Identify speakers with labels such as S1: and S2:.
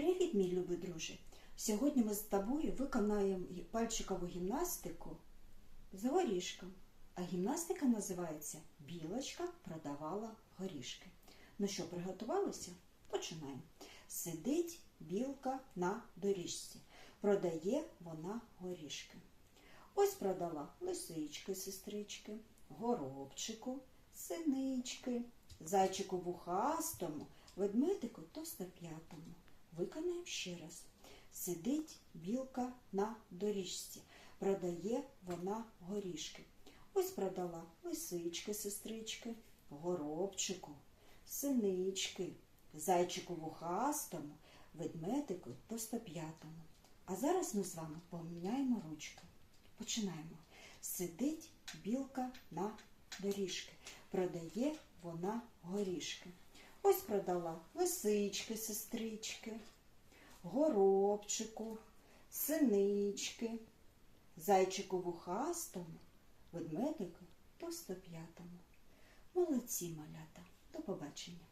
S1: Привіт, мій любий друже! Сьогодні ми з тобою виконаємо пальчикову гімнастику з горішком. А гімнастика називається Білочка продавала горішки. Ну що, приготувалися? Починаємо. Сидить білка на доріжці. Продає вона горішки. Ось продала лисички, сестрички, горобчику, синички, зайчику вухастому, ведмедику товстоп'ятому. Виконаємо ще раз. Сидить білка на доріжці, продає вона горішки. Ось продала лисички, сестрички, горобчику, синички, зайчику вухастому, ведмедику товстоп'ятому. А зараз ми з вами поміняємо ручки. Починаємо. Сидить білка на доріжки. Продає вона горішки. Ось продала лисички, сестрички, горобчику, синички, зайчику вухастому, ведмедику товстоп'ятому. Молодці малята. До побачення.